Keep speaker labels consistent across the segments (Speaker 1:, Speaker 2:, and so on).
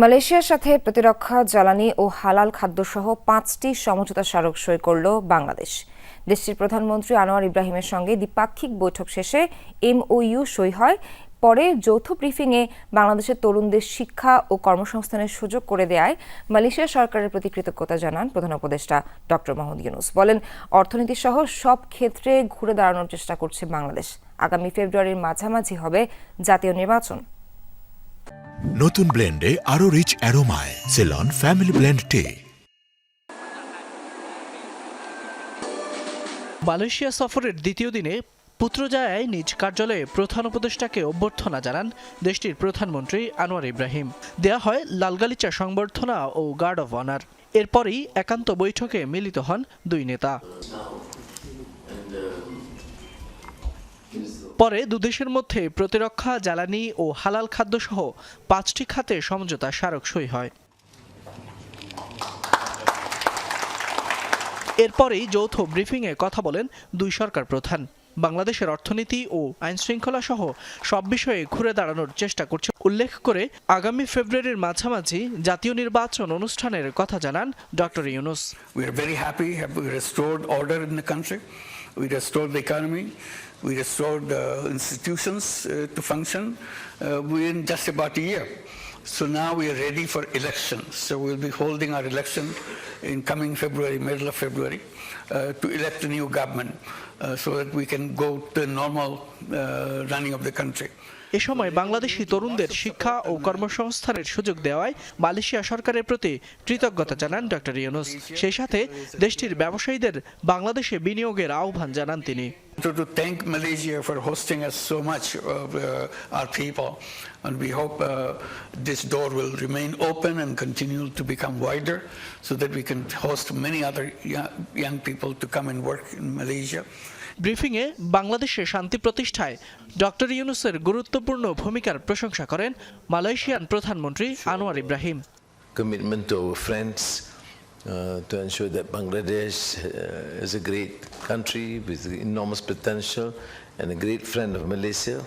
Speaker 1: মালয়েশিয়ার সাথে প্রতিরক্ষা, জ্বালানি ও হালাল খাদ্যসহ পাঁচটি সমঝোতা স্মারক সই করল বাংলাদেশ। দেশটির প্রধানমন্ত্রী আনোয়ার ইব্রাহিমের সঙ্গে দ্বিপাক্ষিক বৈঠক শেষে এমওইউ সই হয়। পরে যৌথ ব্রিফিংয়ে বাংলাদেশের তরুণদের শিক্ষা ও কর্মসংস্থানের সুযোগ করে দেয়ায় মালয়েশিয়া সরকারের প্রতি কৃতজ্ঞতা জানান প্রধান উপদেষ্টা ডক্টর মোহাম্মদ ইউনুস। বলেন, অর্থনীতি সহ সব ক্ষেত্রে ঘুরে দাঁড়ানোর চেষ্টা করছে বাংলাদেশ। আগামী ফেব্রুয়ারির মাঝামাঝি হবে জাতীয় নির্বাচন।
Speaker 2: নতুন ব্লেন্ডে আরও rich অ্যারোমায় Ceylon family blend tea
Speaker 3: Malaysia সফরের দ্বিতীয় দিনে পুত্রজায়ায় নিজ কার্যালয়ে প্রধান উপদেষ্টাকে অভ্যর্থনা জানান দেশটির প্রধানমন্ত্রী আনোয়ার ইব্রাহিম। দেয়া হয় লালগালিচা সংবর্ধনা ও গার্ড অফ অনার। এরপরই একান্ত বৈঠকে মিলিত হন দুই নেতা। পরে দুদেশের মধ্যে প্রতিরক্ষা, জ্বালানি ও হালাল খাদ্যসহ পাঁচটি খাতে সমঝোতা স্মারক সই হয় এরপরেই যৌথ ব্রিফিংয়ে কথা বলেন দুই সরকার প্রধান বাংলাদেশের অর্থনীতি ও আইন শৃঙ্খলা সহ সব বিষয়ে ঘুরে দাঁড়ানোর চেষ্টা করছে উল্লেখ করে, আগামী ফেব্রুয়ারির মাঝামাঝি জাতীয় নির্বাচন অনুষ্ঠানের কথা জানান doctor Yunus
Speaker 4: very happy. Have we restored order in the country? We restored the economy. We restored uh, institutions uh, to function uh, within just about a year. So now we are ready for elections. So we'll be holding our election in coming February, middle of February, uh, to elect a new government uh, so that we can go to the normal uh, running of the country.
Speaker 3: এ সময় বাংলাদেশি তরুণদের শিক্ষা ও কর্মসংস্থানের সুযোগ দেওয়ায় Malaysia সরকারের প্রতি কৃতজ্ঞতা জানান ডক্টর ইউনুস সেই সাথে দেশটির ব্যবসায়ীদের বাংলাদেশে বিনিয়োগের আহ্বান জানান তিনি
Speaker 4: So to thank Malaysia for hosting us so much of uh, our people, and we hope uh, this door will remain open and continue to become wider, so that we can host many other young, young people to come and work in Malaysia.
Speaker 3: ব্রিফিংয়ে বাংলাদেশে শান্তি প্রতিষ্ঠায় doctor ইউনুসের গুরুত্বপূর্ণ ভূমিকার প্রশংসা করেন Malaysian প্রধানমন্ত্রী Anwar Ibrahim
Speaker 5: commitment to our friends uh, to ensure that Bangladesh uh, is a great country with enormous potential and a great friend of Malaysia,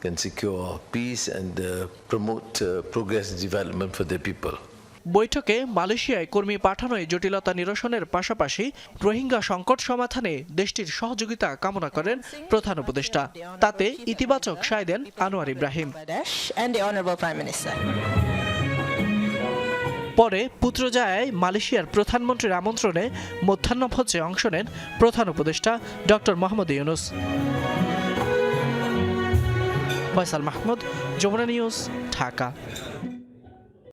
Speaker 5: can secure peace and uh, promote uh, progress and development for their people.
Speaker 3: বৈঠকে মালয়েশিয়ায় কর্মী পাঠানোয় জটিলতা নিরসনের পাশাপাশি রোহিঙ্গা সংকট সমাধানে দেশটির সহযোগিতা কামনা করেন প্রধান উপদেষ্টা তাতে ইতিবাচক সায় দেন আনোয়ার ইব্রাহিম পরে পুত্র পুত্রজায়ায় মালয়েশিয়ার প্রধানমন্ত্রীর আমন্ত্রণে মধ্যাহ্নভোজে অংশ নেন প্রধান উপদেষ্টা ডক্টর মোহাম্মদ ইউনুস। ফয়সাল মাহমুদ, যমুনা নিউজ, ঢাকা।